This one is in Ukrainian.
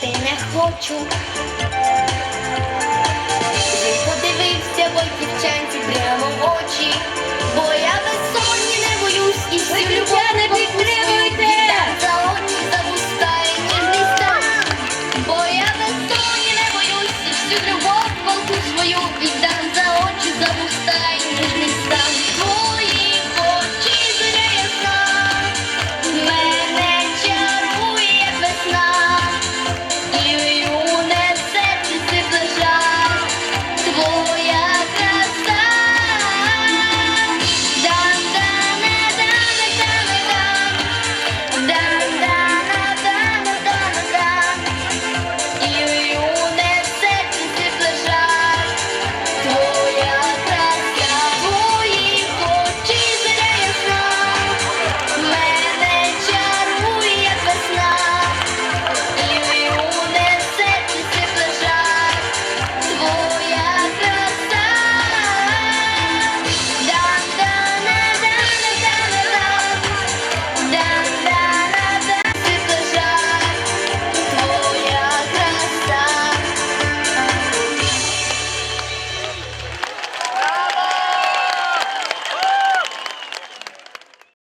Ти не хочу. Він подивився бой дівчанці прямо в очі, бо я без безсонні не боюсь і всі любов не підтримуйте. За очі запускає ніжний стан, бо я без безсонні не боюсь і всю любов волку свою.